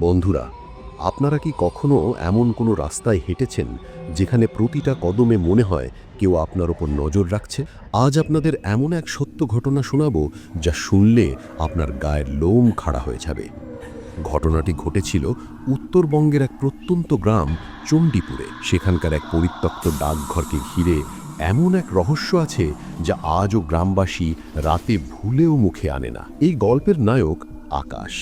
বন্ধুরা, আপনারা কি কখনো এমন কোনো রাস্তায় হেঁটেছেন যেখানে প্রতিটা কদমে মনে হয় কেউ আপনার ওপর নজর রাখছে? আজ আপনাদের এমন এক সত্য ঘটনা শোনাবো যা শুনলে আপনার গায়ের লোম খাড়া হয়ে যাবে। ঘটনাটি ঘটেছিল উত্তরবঙ্গের এক প্রত্যন্ত গ্রাম চণ্ডীপুরে। সেখানকার এক পরিত্যক্ত ডাকঘরকে ঘিরে এমন এক রহস্য আছে যা আজও গ্রামবাসী রাতে ভুলেও মুখে আনে না। এই গল্পের নায়ক আকাশ।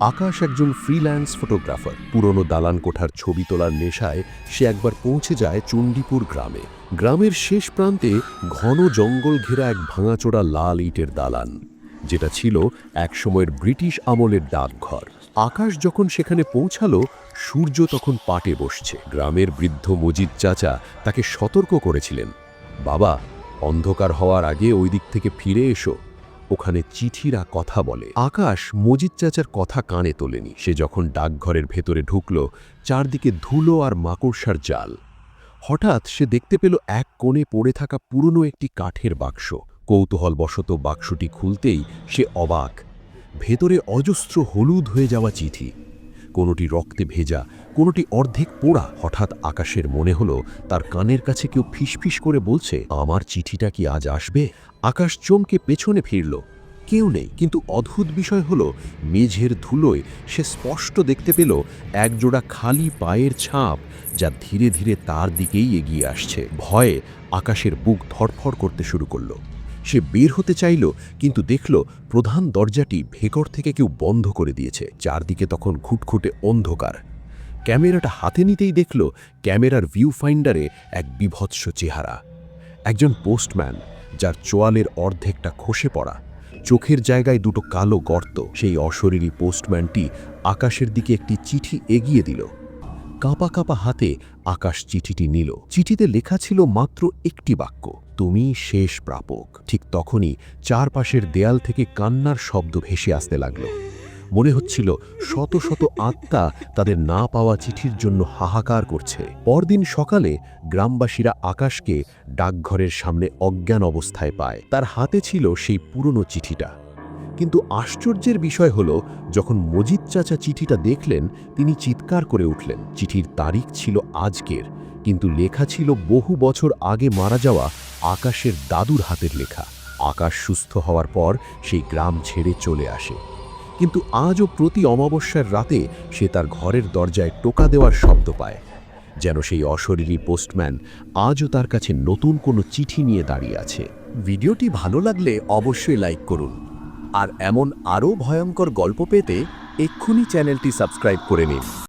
আকাশ একজন ফ্রিল্যান্স ফটোগ্রাফার পুরনো দালান কোঠার ছবি তোলার নেশায় সে একবার পৌঁছে যায় চণ্ডীপুর গ্রামে। গ্রামের শেষ প্রান্তে ঘন জঙ্গল ঘেরা এক ভাঙাচোরা লাল ইটের দালান, যেটা ছিল একসময়ের ব্রিটিশ আমলের ডাকঘর। আকাশ যখন সেখানে পৌঁছালো, সূর্য তখন পাটে বসছে। গ্রামের বৃদ্ধ মজিদ চাচা তাকে সতর্ক করেছিলেন, বাবা, অন্ধকার হওয়ার আগে ওই দিক থেকে ফিরে এসো। ওখানে চিঠিরা কথা বলে। আকাশ মজিদ চাচার কথা কানে তোলেনি। সে যখন ডাকঘরের ভেতরে ঢুকল, চারদিকে ধুলো আর মাকড়সার জাল। হঠাৎ সে দেখতে পেল এক কোণে পড়ে থাকা পুরনো একটি কাঠের বাক্স। কৌতূহলবশত বাক্সটি খুলতেই সে অবাক। ভেতরে অজস্র হলুদ হয়ে যাওয়া চিঠি। কোনোটি রক্তে ভেজা, কোনোটি অর্ধেক পোড়া। হঠাৎ আকাশের মনে হলো, তার কানের কাছে কেউ ফিসফিস করে বলছে, আমার চিঠিটা কি আজ আসবে? আকাশ চমকে পেছনে ফিরল। কেউ নেই, কিন্তু অদ্ভুত বিষয় হলো, মেঝের ধুলোয় সে স্পষ্ট দেখতে পেল একজোড়া খালি পায়ের ছাপ, যা ধীরে ধীরে তার দিকেই এগিয়ে আসছে। ভয়ে আকাশের বুক ধরফর করতে শুরু করল। সে বের হতে চাইল, কিন্তু দেখল প্রধান দরজাটি ভেকর থেকে কেউ বন্ধ করে দিয়েছে, চারদিকে তখন খুটখুটে অন্ধকার। ক্যামেরাটা হাতে নিতেই দেখল ক্যামেরার ভিউ ফাইন্ডারে এক বিভৎস চেহারা। একজন পোস্টম্যান যার চোয়ালের অর্ধেকটা খসে পড়া। চোখের জায়গায় দুটো কালো গর্ত, সেই অশরীরী পোস্টম্যানটি আকাশের দিকে একটি চিঠি এগিয়ে দিল। কাঁপা কাঁপা হাতে আকাশ চিঠিটি নিল। চিঠিতে লেখা ছিল মাত্র একটি বাক্য, তুমি শেষ প্রাপক। ঠিক তখনই চারপাশের দেয়াল থেকে কান্নার শব্দ ভেসে আসতে লাগল। মনে হচ্ছিল শত শত আত্মা তাদের না পাওয়া চিঠির জন্য হাহাকার করছে। পরদিন সকালে গ্রামবাসীরা আকাশকে ডাকঘরের সামনে অজ্ঞান অবস্থায় পায়। তার হাতে ছিল সেই পুরনো চিঠিটা। কিন্তু আশ্চর্যের বিষয় হল, যখন মজিদ চাচা চিঠিটা দেখলেন, তিনি চিৎকার করে উঠলেন, চিঠির তারিখ ছিল আজকের, কিন্তু লেখা ছিল বহু বছর আগে মারা যাওয়া আকাশের দাদুর হাতের লেখা। আকাশ সুস্থ হওয়ার পর সেই গ্রাম ছেড়ে চলে আসে। কিন্তু আজও প্রতি অমাবস্যার রাতে সে তার ঘরের দরজায় টোকা দেওয়ার শব্দ পায়, যেন সেই অশরীরী পোস্টম্যান আজও তার কাছে নতুন কোনো চিঠি নিয়ে দাঁড়িয়ে আছে। ভিডিওটি ভালো লাগলে অবশ্যই লাইক করুন। আর এমন আরও ভয়ঙ্কর গল্প পেতে এক্ষুনি চ্যানেলটি সাবস্ক্রাইব করে নিন।